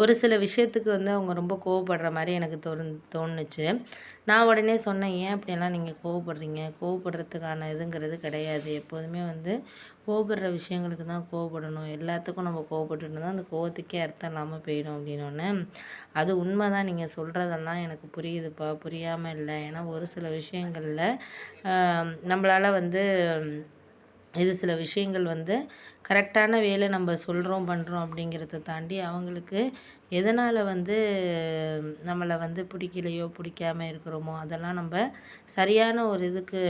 ஒரு சில விஷயத்துக்கு வந்து அவங்க ரொம்ப கோவப்படுற மாதிரி எனக்கு தோணு தோணுச்சு. நான் உடனே சொன்னேன் ஏன் அப்படியெல்லாம் நீங்கள் கோவப்படுறீங்க? கோவப்படுறதுக்கான இதுங்கிறது கிடையாது. எப்போதுமே வந்து கோவப்படுற விஷயங்களுக்கு தான் கோவப்படணும். எல்லாத்துக்கும் நம்ம கோவப்பட்டுட்டு தான் அந்த கோவத்துக்கே அர்த்தம் இல்லாமல் போயிடும் அப்படின்னோடனே அது உண்மை தான் நீங்கள் சொல்கிறதெல்லாம் எனக்கு புரியுதுப்பா. புரியாமல் இல்லை. ஏன்னா ஒரு சில விஷயங்களில் நம்மளால் வந்து இது சில விஷயங்கள் வந்து கரெக்டான வேலை நம்ம சொல்கிறோம் பண்ணுறோம் அப்படிங்கிறத தாண்டி அவங்களுக்கு எதனால் வந்து நம்மளை வந்து பிடிக்கலையோ பிடிக்காம இருக்கிறோமோ அதெல்லாம் நம்ம சரியான ஒரு இதுக்கு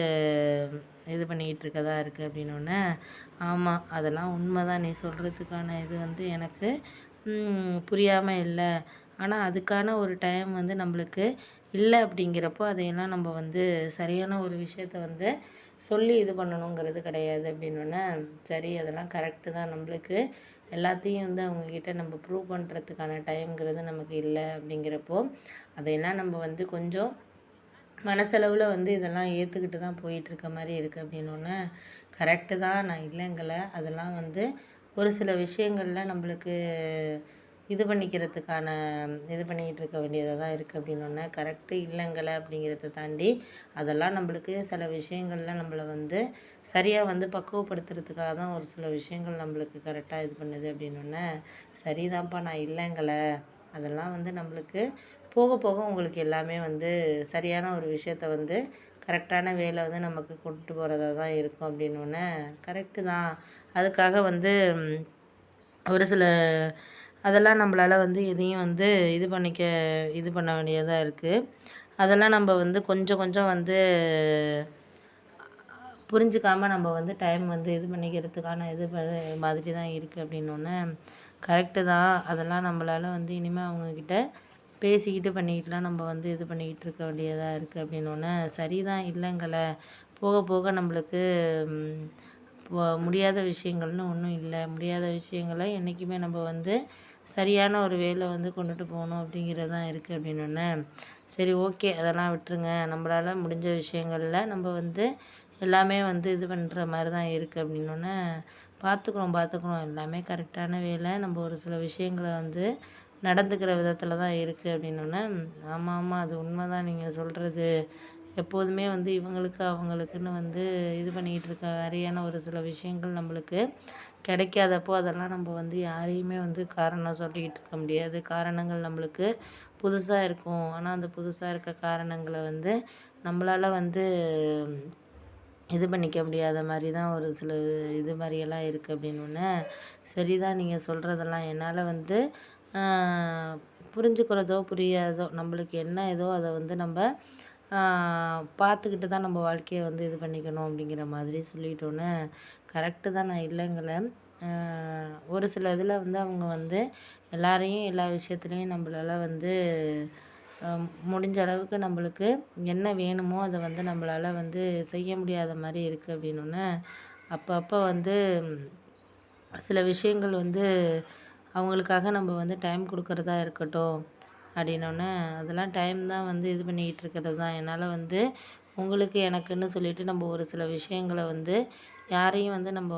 இது பண்ணிக்கிட்டு இருக்கதா இருக்குது அப்படின்னோடனே ஆமாம் அதெல்லாம் உண்மை தான் நீ சொல்கிறதுக்கான இது வந்து எனக்கு புரியாமல் இல்லை. ஆனால் அதுக்கான ஒரு டைம் வந்து நம்மளுக்கு இல்லை அப்படிங்கிறப்போ அதையெல்லாம் நம்ம வந்து சரியான ஒரு விஷயத்த வந்து சொல்லி இது பண்ணணுங்கிறது கிடையாது அப்படின்னோடனே சரி அதெல்லாம் கரெக்டு தான் நம்மளுக்கு. எல்லாத்தையும் வந்து அவங்கக்கிட்ட நம்ம ப்ரூவ் பண்ணுறதுக்கான டைம்ங்கிறது நமக்கு இல்லை அப்படிங்கிறப்போ அதையெல்லாம் நம்ம வந்து கொஞ்சம் மனசளவில் வந்து இதெல்லாம் ஏற்றுக்கிட்டு தான் போயிட்டுருக்க மாதிரி இருக்குது அப்படின்னோடனே கரெக்டு தான் நான் இல்லைங்கலை. அதெல்லாம் வந்து ஒரு சில விஷயங்களில் நம்மளுக்கு இது பண்ணிக்கிறதுக்கான இது பண்ணிக்கிட்டு இருக்க வேண்டியதாக தான் இருக்குது அப்படின்னோடனே கரெக்டு இல்லைங்கள அப்படிங்கிறத தாண்டி அதெல்லாம் நம்மளுக்கு சில விஷயங்களில் நம்மளை வந்து சரியாக வந்து பக்குவப்படுத்துறதுக்காக தான் ஒரு சில விஷயங்கள் நம்மளுக்கு கரெக்டாக இது பண்ணுது அப்படின்னோடனே சரிதான்ப்பா நான் இல்லைங்கள அதெல்லாம் வந்து நம்மளுக்கு போக போக உங்களுக்கு எல்லாமே வந்து சரியான ஒரு விஷயத்த வந்து கரெக்டான வேலை வந்து நமக்கு கொண்டு போகிறதா தான் இருக்கும் அப்படின்னோடனே கரெக்டு தான். அதுக்காக வந்து ஒரு சில அதெல்லாம் நம்மளால் வந்து எதையும் வந்து இது பண்ணிக்க இது பண்ண வேண்டியதாக இருக்குது அதெல்லாம் நம்ம வந்து கொஞ்சம் கொஞ்சம் வந்து புரிஞ்சுக்காம நம்ம வந்து டைம் வந்து இது பண்ணிக்கிறதுக்கான இது மாதிரி தான் இருக்குது அப்படின்னோடனே கரெக்டு தான். அதெல்லாம் நம்மளால் வந்து இனிமேல் அவங்கக்கிட்ட பேசிக்கிட்டு பண்ணிக்கிட்டுலாம் நம்ம வந்து இது பண்ணிக்கிட்டு இருக்க வேண்டியதாக இருக்குது அப்படின்னோடனே சரி தான் இல்லைங்கள. போக போக நம்மளுக்கு முடியாத விஷயங்கள்னு ஒன்றும் இல்லை. முடியாத விஷயங்களை என்றைக்குமே நம்ம வந்து சரியான ஒரு வேலை வந்து கொண்டுட்டு போகணும் அப்படிங்கிறது தான் இருக்குது அப்படின்னோடனே சரி ஓகே. அதெல்லாம் விட்டுருங்க. நம்மளால் முடிஞ்ச விஷயங்களில் நம்ம வந்து எல்லாமே வந்து இது பண்ணுற மாதிரி தான் இருக்குது அப்படின்னோடனே பார்த்துக்குறோம் பார்த்துக்குறோம் எல்லாமே கரெக்டான வேலை. நம்ம ஒரு சில விஷயங்களை வந்து நடந்துக்கிற விதத்தில் தான் இருக்குது அப்படின்னோடனே ஆமாம் ஆமாம் அது உண்மை தான் நீங்கள் சொல்கிறது எப்போதுமே வந்து இவங்களுக்கு அவங்களுக்குன்னு வந்து இது பண்ணிக்கிட்டு இருக்க மாதிரியான ஒரு சில விஷயங்கள் நம்மளுக்கு கிடைக்காதப்போ அதெல்லாம் நம்ம வந்து யாரையுமே வந்து காரணம் சொல்லிக்கிட்டு இருக்க முடியாது. காரணங்கள் நம்மளுக்கு புதுசாக இருக்கும். ஆனால் அந்த புதுசாக இருக்க காரணங்களை வந்து நம்மளால் வந்து இது பண்ணிக்க முடியாத மாதிரி தான் ஒரு சில இது மாதிரியெல்லாம் இருக்குது அப்படின்னு சரி தான் நீங்கள் சொல்கிறதெல்லாம் என்னால் வந்து புரிஞ்சுக்கிறதோ புரியாதோ நம்மளுக்கு என்ன ஏதோ அதை வந்து நம்ம பார்த்துக்கிட்டு தான் நம்ம வாழ்க்கையை வந்து இது பண்ணிக்கணும் அப்படிங்கிற மாதிரி சொல்லிட்டோன்னே கரெக்டு தான் நான் இல்லைங்கலை ஒரு சில இதில் வந்து அவங்க வந்து எல்லாரையும் எல்லா விஷயத்துலையும் நம்மளால் வந்து முடிஞ்ச அளவுக்கு நம்மளுக்கு என்ன வேணுமோ அதை வந்து நம்மளால் வந்து செய்ய முடியாத மாதிரி இருக்குது அப்படின்னோடனே அப்பப்போ வந்து சில விஷயங்கள் வந்து அவங்களுக்காக நம்ம வந்து டைம் கொடுக்குறதா இருக்கட்டும் அப்படின்னோடனே அதெல்லாம் டைம் தான் வந்து இது பண்ணிக்கிட்டு இருக்கிறது தான். என்னால் வந்து உங்களுக்கு எனக்குன்னு சொல்லிட்டு நம்ம ஒரு சில விஷயங்கள வந்து யாரையும் வந்து நம்ம